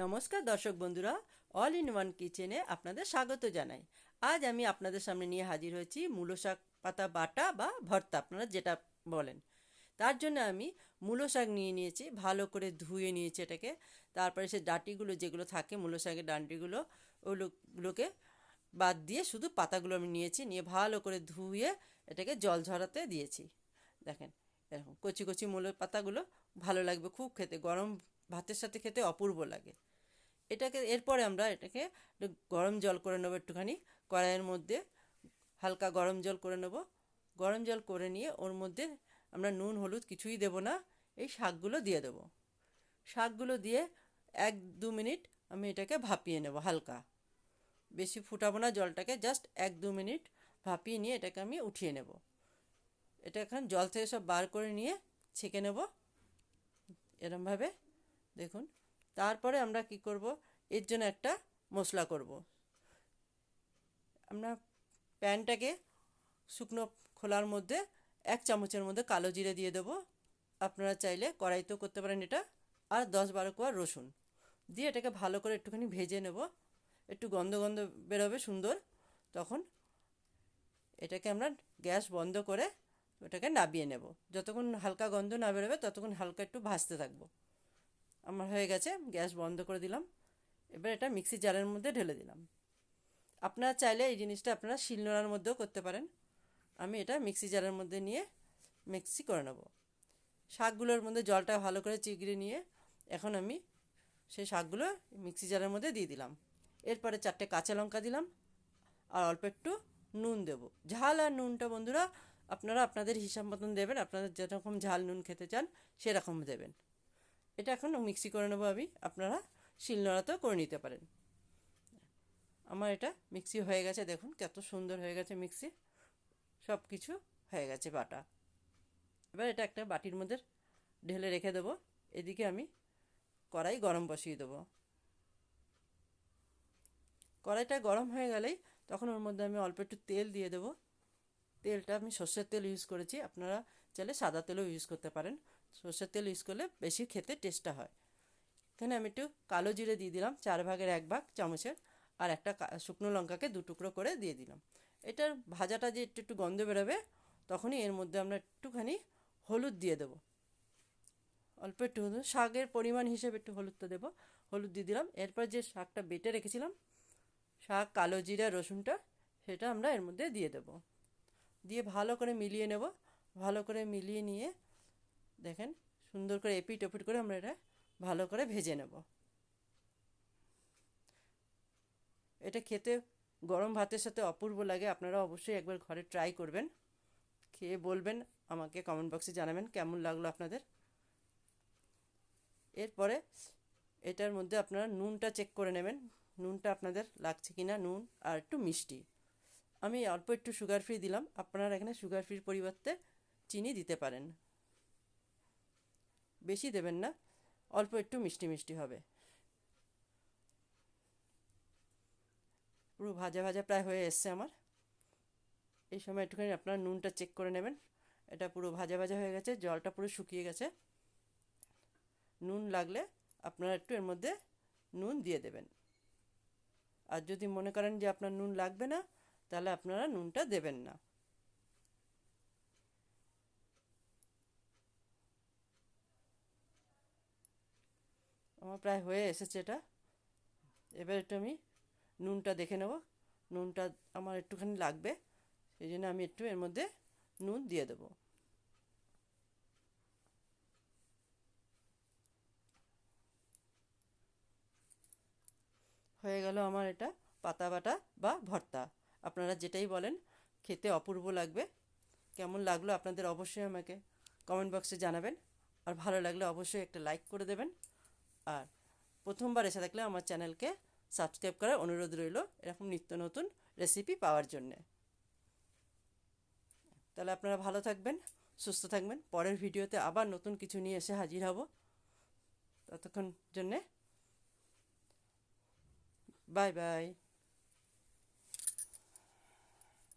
নমস্কার দর্শক বন্ধুরা অল ইন ওয়ান কিচেনে আপনাদের স্বাগত জানাই। আজ আমি আপনাদের সামনে নিয়ে হাজির হয়েছি মূলো শাক পাতা বাটা বা ভর্তা, আপনারা যেটা বলেন। তার জন্য আমি মূলো শাক নিয়ে নিয়েছি, ভালো করে ধুয়ে নিয়েছি এটাকে। তারপরে সে ডাঁটিগুলো যেগুলো থাকে মূলো শাকের ডাঁটিগুলো, ওগুলোকে বাদ দিয়ে শুধু পাতাগুলো আমি নিয়েছি, নিয়ে ভালো করে ধুয়ে এটাকে জল ঝরাতে দিয়েছি। দেখেন, এরকম কচি কচি মূলের পাতাগুলো ভালো লাগবে খুব খেতে, গরম ভাতের সাথে খেতে অপূর্ব লাগে। এটাকে, এরপরে আমরা এটাকে গরম জল করে নেব একটুখানি, কড়াইয়ের মধ্যে হালকা গরম জল করে নেব। গরম জল করে নিয়ে ওর মধ্যে আমরা নুন, হলুদ কিছুই দেব না, এই শাকগুলো দিয়ে দেব। শাকগুলো দিয়ে এক, দু মিনিট আমি এটাকে ভাপিয়ে নেব হালকা। বেশি ফুটাবো না জলটাকে, জাস্ট এক, দু মিনিট ভাপিয়ে নিয়ে এটাকে আমি উঠিয়ে নেব। এটা এখন জল থেকে সব বার করে নিয়ে ছেঁকে নেব। এরমভাবে দেখুন, তারপরে আমরা কি করব? এর জন্য একটা মশলা করব। আমরা প্যানটাকে শুকনো খোলার মধ্যে এক চামচের মধ্যে কালো জিরে দিয়ে দেবো। আপনারা চাইলে কড়াইতেও করতে পারেন এটা। আর দশ বারো কোয়া রসুন দিয়ে এটাকে ভালো করে একটুখানি ভেজে নেব। একটু গন্ধ গন্ধ বেরোবে সুন্দর। তখন এটাকে আমরা গ্যাস বন্ধ করে ওটাকে নাবিয়ে নেব। যতক্ষণ হালকা গন্ধ না বেরোবে, ততক্ষণ হালকা একটু ভাজতে থাকব। আমার হয়ে গেছে, গ্যাস বন্ধ করে দিলাম। এবার এটা মিক্সি জারের মধ্যে ঢেলে দিলাম। আপনারা চাইলে এই জিনিসটা আপনারা শিলনোড়ার মধ্যেও করতে পারেন। আমি এটা মিক্সি জারের মধ্যে নিয়ে মিক্সি করে নেব। শাকগুলোর মধ্যে জলটা ভালো করে চিগড়ে নিয়ে এখন আমি সেই শাকগুলো মিক্সি জারের মধ্যে দিয়ে দিলাম। এরপরে চারটে কাঁচা লঙ্কা দিলাম আর অল্প একটু নুন দেবো। ঝাল আর নুনটা বন্ধুরা, আপনারা আপনাদের হিসাব মতন দেবেন। আপনারা যেরকম ঝাল নুন খেতে চান, সেরকম দেবেন। এটা এখন মিক্সি করে নেব আমি। আপনারা শিলনোড়াতেও করে নিতে পারেন। আমার এটা মিক্সি হয়ে গেছে, দেখুন কত সুন্দর হয়ে গেছে মিক্সি সব কিছু হয়ে গেছে বাটা। এবার এটা একটা বাটির মধ্যে ঢেলে রেখে দেবো। এদিকে আমি কড়াই গরম বসিয়ে দেবো। কড়াইটা গরম হয়ে গেলেই তখন ওর মধ্যে আমি অল্প একটু তেল দিয়ে দেবো। তেলটা আমি সর্ষের তেল ইউজ করেছি। আপনারা চাইলে সাদা তেলও ইউজ করতে পারেন। সর্ষের তেল ইউজ করলে বেশি খেতে টেস্টটা হয়। এখানে আমি একটু কালো জিরে দিয়ে দিলাম, চার ভাগের এক ভাগ চামচের, আর একটা শুকনো লঙ্কাকে দু টুকরো করে দিয়ে দিলাম। এটার ভাজাটা যে একটু একটু গন্ধ বেরোবে, তখনই এর মধ্যে আমরা একটুখানি হলুদ দিয়ে দেবো। অল্প একটু হলুদ, শাকের পরিমাণ হিসেবে একটু হলুদটা দেবো। হলুদ দিয়ে দিলাম, এরপর যে শাকটা বেটে রেখেছিলাম, শাক, কালো জিরা, রসুনটা, সেটা আমরা এর মধ্যে দিয়ে দেবো। দিয়ে ভালো করে মিলিয়ে নেব। ভালো করে মিলিয়ে নিয়ে দেখেন, সুন্দর করে এপিট ওপিট করে আমরা এটা ভালো করে ভেজে নেব। এটা খেতে গরম ভাতের সাথে অপূর্ব লাগে, আপনারা অবশ্যই একবার ঘরে ট্রাই করবেন। খেয়ে বলবেন, আমাকে কমেন্ট বক্সে জানাবেন কেমন লাগল আপনাদের। এরপরে এটার মধ্যে আপনারা নুনটা চেক করে নেবেন, নুনটা আপনাদের লাগছে কি না নুন আর একটু মিষ্টি। আমি অল্প একটু সুগার ফ্রি দিলাম, আপনারা এখানে সুগার ফ্রির পরিবর্তে চিনি দিতে পারেন। বেশি দেবেন না, অল্প একটু মিষ্টি মিষ্টি হবে। পুরো ভাজা ভাজা প্রায় হয়ে এসছে আমার। এই সময় একটুখানি আপনারা নুনটা চেক করে নেবেন। এটা পুরো ভাজা ভাজা হয়ে গেছে, জলটা পুরো শুকিয়ে গেছে। নুন লাগলে আপনারা একটু এর মধ্যে নুন দিয়ে দেবেন। আর যদি মনে করেন যে আপনার নুন লাগবে না, তাহলে আপনারা নুনটা দেবেন না। আমার প্রায় হয়ে এসেছে এটা। এবার একটু আমি নুনটা দেখে নেব। নুনটা আমার একটুখানি লাগবে, সেই জন্য আমি একটু এর মধ্যে নুন দিয়ে দেবো। হয়ে গেল আমার এটা পাতা বাটা বা ভর্তা। আপনারা যেটাই বলেন, খেতে অপূর্ব লাগবে। কেমন লাগল আপনাদের অবশ্যই আমাকে কমেন্ট বক্সে জানাবেন। আর ভালো লাগলে অবশ্যই একটা লাইক করে দেবেন। আর প্রথমবার এসে থাকলে আমার চ্যানেলকে সাবস্ক্রাইব করার অনুরোধ রইল এরকম নিত্য নতুন রেসিপি পাওয়ার জন্যে। তাহলে আপনারা ভালো থাকবেন, সুস্থ থাকবেন। পরের ভিডিওতে আবার নতুন কিছু নিয়ে এসে হাজির হব। ততক্ষণ জন্যে বাই বাই